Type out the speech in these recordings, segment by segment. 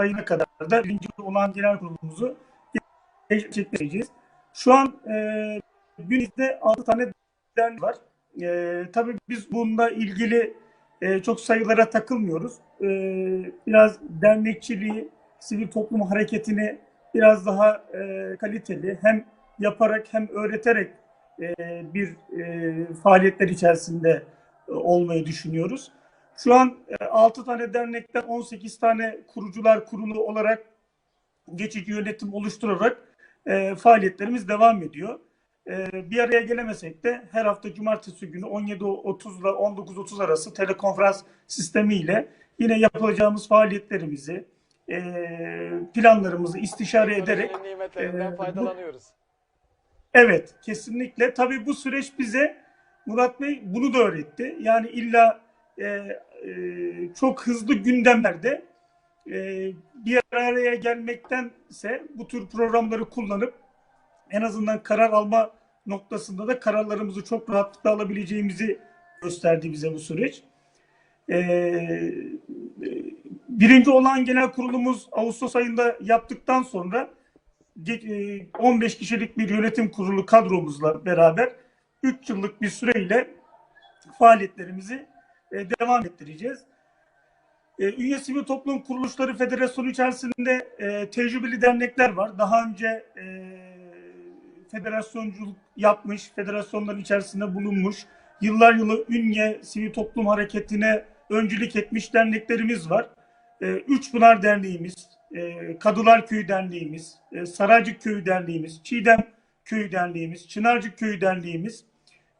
ayına kadar da birinci olan genel kurulumuzu gerçekleştireceğiz. Şu an e, Güney'de 6 tane dernek var. E, tabii biz bununla ilgili e, çok sayılara takılmıyoruz. E, biraz dernekçiliği, sivil toplum hareketini biraz daha e, kaliteli hem yaparak hem öğreterek e, bir e, faaliyetler içerisinde e, olmayı düşünüyoruz. Şu an e, 6 tane dernekten 18 tane kurucular kurulu olarak geçici yönetim oluşturarak e, faaliyetlerimiz devam ediyor. E, bir araya gelemesek de her hafta cumartesi günü 17.30 ile 19.30 arası telekonferans sistemiyle yine yapacağımız faaliyetlerimizi, e, planlarımızı istişare ederek nimetlerinden e, faydalanıyoruz. Evet, kesinlikle. Tabii bu süreç bize Murat Bey bunu da öğretti. Yani illa e, e, çok hızlı gündemlerde e, bir araya gelmektense bu tür programları kullanıp en azından karar alma noktasında da kararlarımızı çok rahatlıkla alabileceğimizi gösterdi bize bu süreç. E, e, birinci olan genel kurulumuz Ağustos ayında yaptıktan sonra ge- e, 15 kişilik bir yönetim kurulu kadromuzla beraber 3 yıllık bir süreyle faaliyetlerimizi e, devam ettireceğiz. E, Ünye Sivil Toplum Kuruluşları Federasyonu içerisinde e, tecrübeli dernekler var. Daha önce e, federasyonculuk yapmış, federasyonların içerisinde bulunmuş, yıllar yılı Ünye Sivil Toplum Hareketi'ne öncülük etmiş derneklerimiz var. E, Üç Pınar Derneğimiz, Kadılar Köyü Derneğimiz, e, Saraycık Köyü Derneğimiz, Çiğdem Köyü Derneğimiz, Çınarcık Köyü Derneğimiz,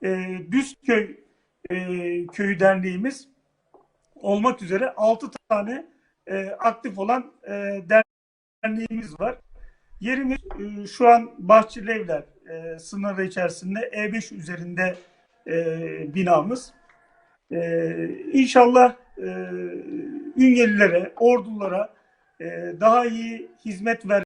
e, Düzköy e, Köyü Derneğimiz olmak üzere 6 tane e, aktif olan e, derneğimiz var. Yerimiz e, şu an Bahçelievler e, sınırı içerisinde E5 üzerinde e, binamız. E, inşallah e, Ünyelilere, ordulara e, daha iyi hizmet ver